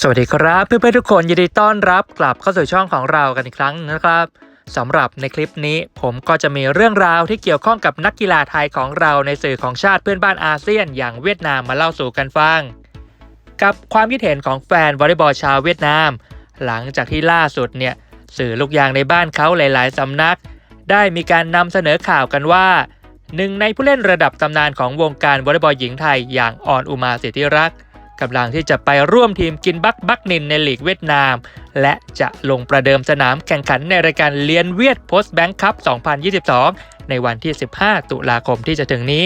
สวัสดีครับ เพื่อนๆทุกคนยินดีต้อนรับกลับเข้าสู่ช่องของเรากันอีกครั้งนะครับสำหรับในคลิปนี้ผมก็จะมีเรื่องราวที่เกี่ยวข้องกับนักกีฬาไทยของเราในสื่อของชาติเพื่อนบ้านอาเซียน อย่างเวียดนามมาเล่าสู่กันฟัง กับความคิดเห็นของแฟนวอลเลย์บอลชาวเวียดนาม หลังจากที่ล่าสุดเนี่ยสื่อลูกยางในบ้านเขาหลาย ๆสำนัก ได้มีการนำเสนอข่าวกันว่าหนึ่งในผู้เล่นระดับตำนานของวงการวอลเลย์บอลหญิงไทยอย่างออนอุมาสิทธิรักษ์ กำลังที่จะไปร่วมทีมกินบักบักนินในลีกเวียดนาม และจะลงประเดิมสนามแข่งขันในรายการเลียนเวียดโพสต์แบงค์คัพ 2022 ในวันที่ 15 ตุลาคมที่จะถึงนี้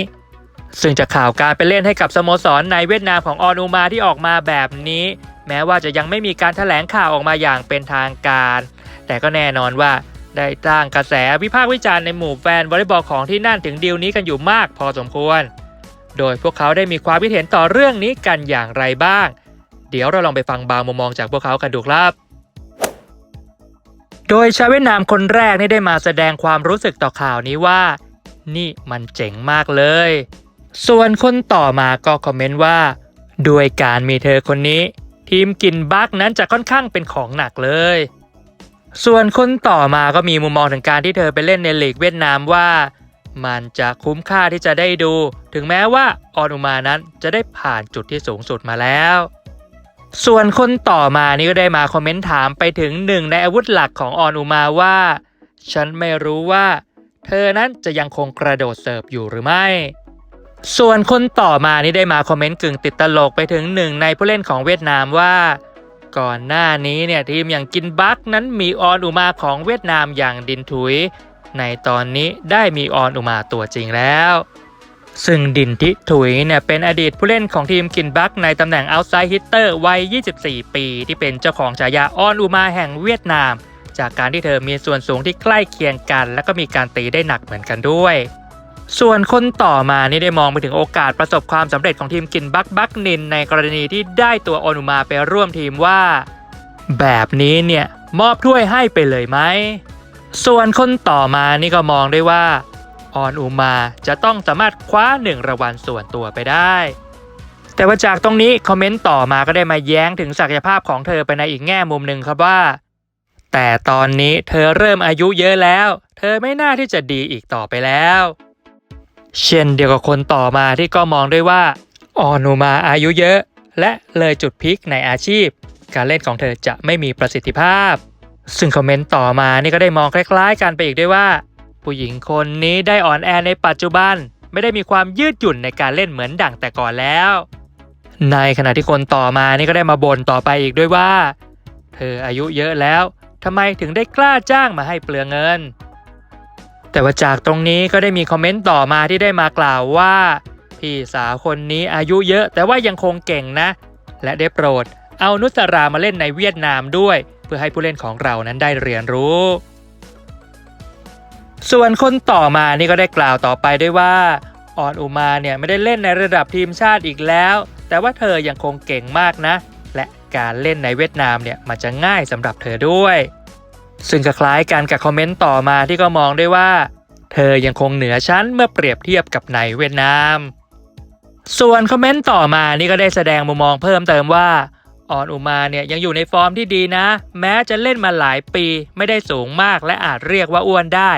ซึ่งจากข่าวการไปเล่นให้กับสโมสรในเวียดนามของออนูมาที่ออกมาแบบนี้ แม้ว่าจะยังไม่มีการถแถลงข่าวออกมาอย่างเป็นทางการ แต่ก็แน่นอนว่าได้สร้างกระแสวิพากษ์วิจารณ์ในหมู่แฟนวอลเลย์บอลของที่นั่นถึงดีลนี้กันอยู่มากพอสมควร โดยพวกเขาได้มีความคิดเห็นต่อเรื่องนี้กันอย่างไรบ้าง เดี๋ยวเราลองไปฟังบางมุมมองจากพวกเขากันดูครับ โดยชาวเวียดนามคนแรกนี่ได้มาแสดงความรู้สึกต่อข่าวนี้ว่า นี่มันเจ๋งมากเลย ส่วนคนต่อมาก็คอมเมนต์ว่า ด้วยการมีเธอคนนี้ ทีมกินบักนั้นจะค่อนข้างเป็นของหนักเลย ส่วนคนต่อมาก็มีมุมมองถึงการที่เธอไปเล่นในลีกเวียดนามว่า มันจะคุ้มค่าที่จะได้ดู ถึงแม้ว่าออนุมานั้นจะได้ผ่านจุดที่สูงสุดมาแล้ว ส่วนคนต่อมานี่ก็ได้มาคอมเมนต์ถามไปถึงหนึ่งในอาวุธหลักของออนุมาว่า ฉันไม่รู้ว่า เธอนั้นจะยังคงกระโดดเสิร์ฟอยู่หรือไม่ ส่วนคนต่อมานี่ได้มาคอมเมนต์กึ่งติดตลกไปถึงหนึ่งในผู้เล่นของเวียดนามว่าก่อนหน้านี้เนี่ยทีมอย่างกินบักนั้นมีออนอุมาของเวียดนามอย่างดินถุย ในตอนนี้ได้มีออนอุมาตัวจริงแล้ว ซึ่งดินทิถุยเนี่ยเป็นอดีตผู้เล่นของทีมกินบักในตำแหน่ง outside hitter วัย 24 ปี ที่เป็นเจ้าของฉายาออนอุมาแห่งเวียดนาม จากการที่เธอมีส่วนสูงที่ใกล้เคียงกัน และก็มีการตีได้หนักเหมือนกันด้วยส่วนคนต่อมานี่ได้มองไปถึงโอกาสประสบความสำเร็จของทีมกินบักบักนิน ในกรณีที่ได้ตัวออนุมาไปร่วมทีมว่า แบบนี้เนี่ย มอบถ้วยให้ไปเลยไหม ส่วนคนต่อมานี่ก็มองได้ว่าออนอุมาจะต้องสามารถคว้าหนึ่งรางวัลส่วนตัวไปได้ แต่ว่าจากตรงนี้คอมเมนต์ต่อมาก็ได้มาแย้งถึงศักยภาพของเธอไปในอีกแง่มุมหนึ่งครับว่า แต่ตอนนี้เธอเริ่มอายุเยอะแล้ว เธอไม่น่าที่จะดีอีกต่อไปแล้ว เช่นเดียวกับคนต่อมาที่ก็มองด้วยว่าออนุมาอายุเยอะ และเลยจุดพีคในอาชีพ การเล่นของเธอจะไม่มีประสิทธิภาพ ซึ่งคอมเมนต์ต่อมานี่ก็ได้มองคล้ายๆกันไปอีกด้วยว่า ผู้หญิงคนนี้ได้อ่อนแอในปัจจุบัน ไม่ได้มีความยืดหยุ่นในการเล่นเหมือนดั่งแต่ก่อนแล้ว ในขณะที่คนต่อมานี่ก็ได้มาบ่นต่อไปอีกด้วยว่า เธออายุเยอะแล้วทำไมถึงได้กล้าจ้างมาให้เปลืองเงิน แต่ว่าจากตรงนี้ก็ได้มีคอมเมนต์ต่อมาที่ได้มากล่าวว่า พี่สาวคนนี้อายุเยอะแต่ว่ายังคงเก่งนะ และได้โปรดเอานุสรามาเล่นในเวียดนามด้วย พื่อให้ผู้เล่นของเรานั้นได้เรียนรู้ ส่วนคนต่อมานี่ก็ได้กล่าวต่อไปด้วยว่าออนอุมาเนี่ยไม่ได้เล่นในระดับทีมชาติอีกแล้ว แต่ว่าเธอยังคงเก่งมากนะ และการเล่นในเวียดนามเนี่ยมันจะง่ายสำหรับเธอด้วย ซึ่งก็คล้ายกันกับคอมเมนต์ต่อมาที่ก็มองได้ว่า เธอยังคงเหนือชั้นเมื่อเปรียบเทียบกับในเวียดนาม ส่วนคอมเมนต์ต่อมานี่ก็ได้แสดงมุมมองเพิ่มเติมว่า ออนอุมาเนี่ยยังอยู่ในฟอร์มที่ดีนะ แม้จะเล่นมาหลายปีไม่ได้สูงมากและอาจเรียกว่าอ้วนได้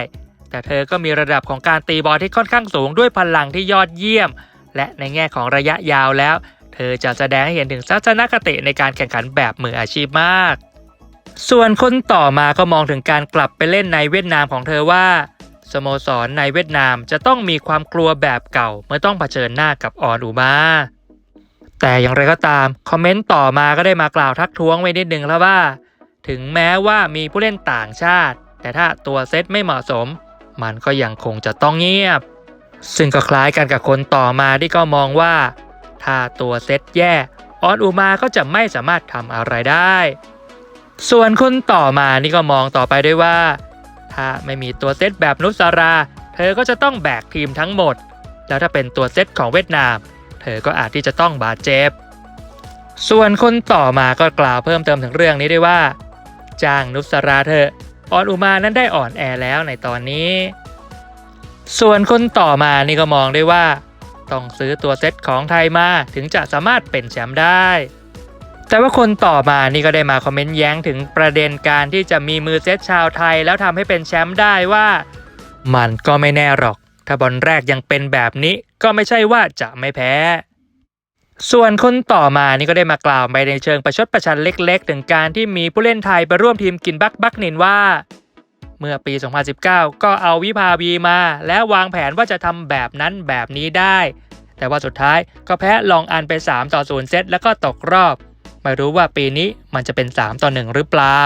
แต่เธอก็มีระดับของการตีบอลที่ค่อนข้างสูงด้วยพลังที่ยอดเยี่ยม และในแง่ของระยะยาวแล้ว เธอจะแสดงให้เห็นถึงทัศนคติในการแข่งขันแบบมืออาชีพมาก ส่วนคนต่อมาก็มองถึงการกลับไปเล่นในเวียดนามของเธอว่าสโมสรในเวียดนามจะต้องมีความกลัวแบบเก่าเมื่อต้องเผชิญหน้ากับออนอุมา แต่อย่างไรก็ตาม คอมเมนต์ต่อมาก็ได้มากล่าวทักท้วงไว้นิดนึงแล้วว่า ถึงแม้ว่ามีผู้เล่นต่างชาติ แต่ถ้าตัวเซตไม่เหมาะสม มันก็ยังคงจะต้องเงียบ ซึ่งก็คล้ายกันกับคนต่อมาที่ก็มองว่า ถ้าตัวเซตแย่ออนอุมาก็จะไม่สามารถทำอะไรได้ ส่วนคนต่อมานี่ก็มองต่อไปด้วยว่า ถ้าไม่มีตัวเซตแบบนุสรา เธอก็จะต้องแบกทีมทั้งหมด แล้วถ้าเป็นตัวเซตของเวียดนาม เธอก็อาจที่จะต้องบาดเจ็บ ส่วนคนต่อมาก็กล่าวเพิ่มเติมถึงเรื่องนี้ด้วยว่า จ้างนุสราเธอะออนอุมานั้นได้อ่อนแอแล้วในตอนนี้ ส่วนคนต่อมานี่ก็มองได้ว่า ต้องซื้อตัวเซตของไทยมาถึงจะสามารถเป็นแชมป์ได้ แต่ว่าคนต่อมานี่ก็ได้มาคอมเมนต์แย้งถึงประเด็นการที่จะมีมือเซตชาวไทยแล้วทำให้เป็นแชมป์ได้ว่า มันก็ไม่แน่หรอก ถ้าบอลแรกยังเป็นแบบนี้ ก็ไม่ใช่ว่าจะไม่แพ้ ส่วนคนต่อมานี่ก็ได้มากล่าวไปในเชิงประชดประชันเล็กๆ ถึงการที่มีผู้เล่นไทยไปร่วมทีมกินบักบักนินว่า เมื่อปี 2019 ก็เอาวิภาวีมา แล้ววางแผนว่าจะทำแบบนั้นแบบนี้ได้ แต่ว่าสุดท้ายก็แพ้ลองอันไป 3 ต่อ 0 เซตแล้วก็ตกรอบ ไม่รู้ว่าปีนี้มันจะเป็น 3 ต่อ 1 หรือเปล่า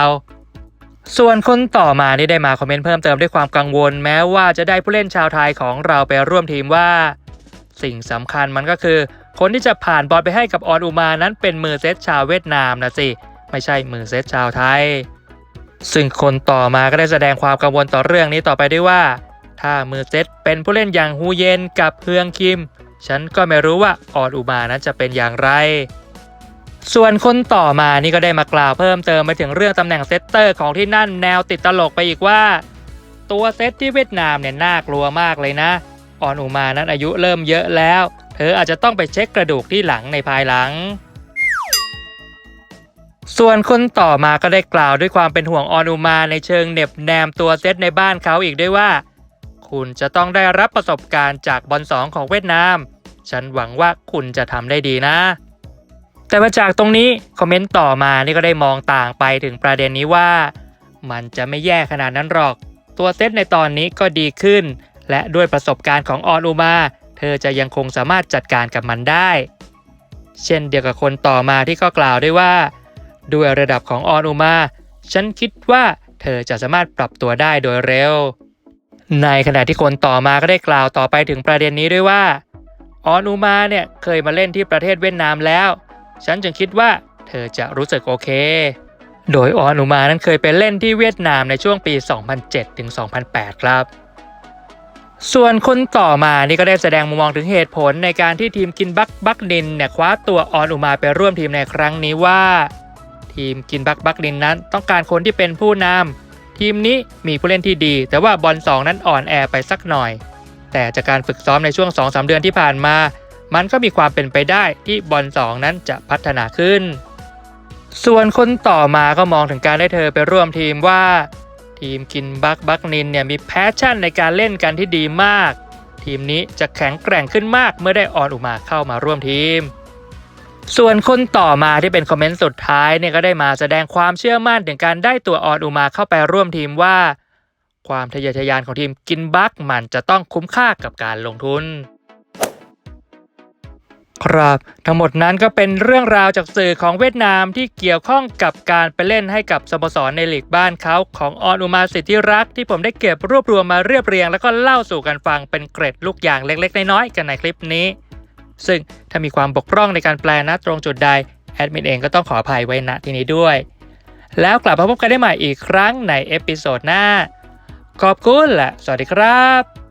ส่วนคนต่อมานี่ได้มาคอมเมนต์เพิ่มเติมด้วยความกังวล แม้ว่าจะได้ผู้เล่นชาวไทยของเราไปร่วมทีมว่า สิ่งสำคัญมันก็คือ คนที่จะผ่านบอลไปให้กับออนอุมานั้นเป็นมือเซตชาวเวียดนามนะสิ ไม่ใช่มือเซตชาวไทย ซึ่งคนต่อมาก็ได้แสดงความกังวลต่อเรื่องนี้ต่อไปด้วยว่า ถ้ามือเซตเป็นผู้เล่นอย่างฮูเยนกับเฮืองคิม ฉันก็ไม่รู้ว่าออนอุมานั้นจะเป็นอย่างไร ส่วนคนต่อมานี่ก็ได้มากล่าวเพิ่มเติมไปถึงเรื่องตำแหน่งเซตเตอร์ของที่นั่นแนวติดตลกไปอีกว่า ตัวเซตที่เวียดนามเนี่ยน่ากลัวมากเลยนะ ออนอุมานั้นอายุเริ่มเยอะแล้ว เธออาจจะต้องไปเช็คกระดูกที่หลังในภายหลัง ส่วนคนต่อมาก็ได้กล่าวด้วยความเป็นห่วงออนอุมาในเชิงเหน็บแนมตัวเซตในบ้านเขาอีกด้วยว่า คุณจะต้องได้รับประสบการณ์จากบอลสองของเวียดนาม ฉันหวังว่าคุณจะทำได้ดีนะ แต่มาจากตรงนี้คอมเมนต์ต่อมานี่ก็ได้มองต่างไปถึงประเด็นนี้ว่า มันจะไม่แย่ขนาดนั้นหรอก ตัวเซตในตอนนี้ก็ดีขึ้น และด้วยประสบการณ์ของออนอุมา เธอจะยังคงสามารถจัดการกับมันได้ เช่นเดียวกับคนต่อมาที่ก็กล่าวด้วยว่า ด้วยระดับของออนอุมา ฉันคิดว่าเธอจะสามารถปรับตัวได้โดยเร็ว ในขณะที่คนต่อมาก็ได้กล่าวต่อไปถึงประเด็นนี้ด้วยว่า ออนอุมาเนี่ยเคยมาเล่นที่ประเทศเวียดนามแล้ว ฉันจึงคิดว่าเธอจะรู้สึกโอเค โดยออนอุมานั้นเคยไปเล่นที่เวียดนามในช่วงปี 2007-2008 ครับ ส่วนคนต่อมานี่ก็ได้แสดงมุมมองถึงเหตุผลในการที่ทีมกินบักบักดินเนี่ยคว้าตัวออนอุมาไปร่วมทีมในครั้งนี้ว่า ทีมกินบักบักดินนั้น ต้องการคนที่เป็นผู้นำทีมนี้มีผู้เล่นที่ดี แต่ว่าบอลสองนั้นอ่อนแอไปสักหน่อย แต่จากการฝึกซ้อมในช่วง 2-3 เดือนที่ผ่านมา มันก็มีความเป็นไปได้ที่บอลสองนั้นจะพัฒนาขึ้น ส่วนคนต่อมาก็มองถึงการได้เธอไปร่วมทีมว่า ทีมกินบักบักนินเนี่ยมีแพชชั่นในการเล่นกันที่ดีมาก ทีมนี้จะแข็งแกร่งขึ้นมากเมื่อได้ออนอุมาเข้ามาร่วมทีม ส่วนคนต่อมาที่เป็นคอมเมนต์สุดท้ายเนี่ยก็ได้มาแสดงความเชื่อมั่นถึงการได้ตัวออนอุมาเข้าไปร่วมทีมว่า ความทะเยอทะยานของทีมกินบักมันจะต้องคุ้มค่ากับการลงทุน ครับ ทั้งหมดนั้นก็เป็นเรื่องราวจากสื่อของเวียดนามที่เกี่ยวข้องกับการไปเล่นให้กับสโมสรในลีกบ้านเขาของออนอุมาสิทธิรักที่ผมได้เก็บรวบรวมมาเรียบเรียง แล้วก็เล่าสู่กันฟังเป็นเกร็ดลูกอย่างเล็กๆ น้อยๆกันในคลิปนี้ ซึ่งถ้ามีความบกพร่องในการแปลนะตรงจุดใดแอดมินเองก็ต้องขออภัยไว้ณที่นี้ด้วย แล้วกลับมาพบกันได้ใหม่อีกครั้งในเอพิโซดหน้า ขอบคุณและสวัสดีครับ